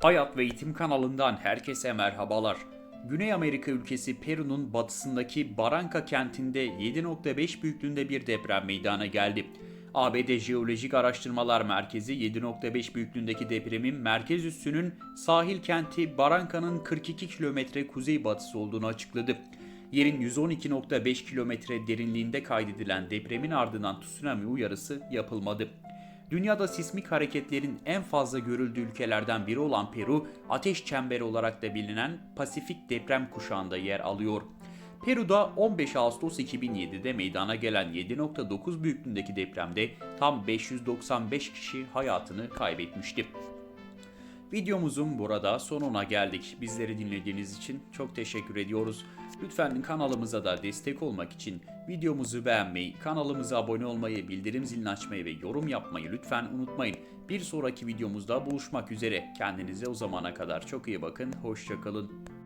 Hayat ve Eğitim kanalından herkese merhabalar. Güney Amerika ülkesi Peru'nun batısındaki Barranca kentinde 7.5 büyüklüğünde bir deprem meydana geldi. ABD Jeolojik Araştırmalar Merkezi 7.5 büyüklüğündeki depremin merkez üssünün sahil kenti Barranca'nın 42 kilometre kuzeybatısı olduğunu açıkladı. Yerin 112.5 kilometre derinliğinde kaydedilen depremin ardından tsunami uyarısı yapılmadı. Dünyada sismik hareketlerin en fazla görüldüğü ülkelerden biri olan Peru, ateş çemberi olarak da bilinen Pasifik deprem kuşağında yer alıyor. Peru'da 15 Ağustos 2007'de meydana gelen 7.9 büyüklüğündeki depremde tam 595 kişi hayatını kaybetmişti. Videomuzun burada sonuna geldik. Bizleri dinlediğiniz için çok teşekkür ediyoruz. Lütfen kanalımıza da destek olmak için videomuzu beğenmeyi, kanalımıza abone olmayı, bildirim zilini açmayı ve yorum yapmayı lütfen unutmayın. Bir sonraki videomuzda buluşmak üzere. Kendinize o zamana kadar çok iyi bakın. Hoşçakalın.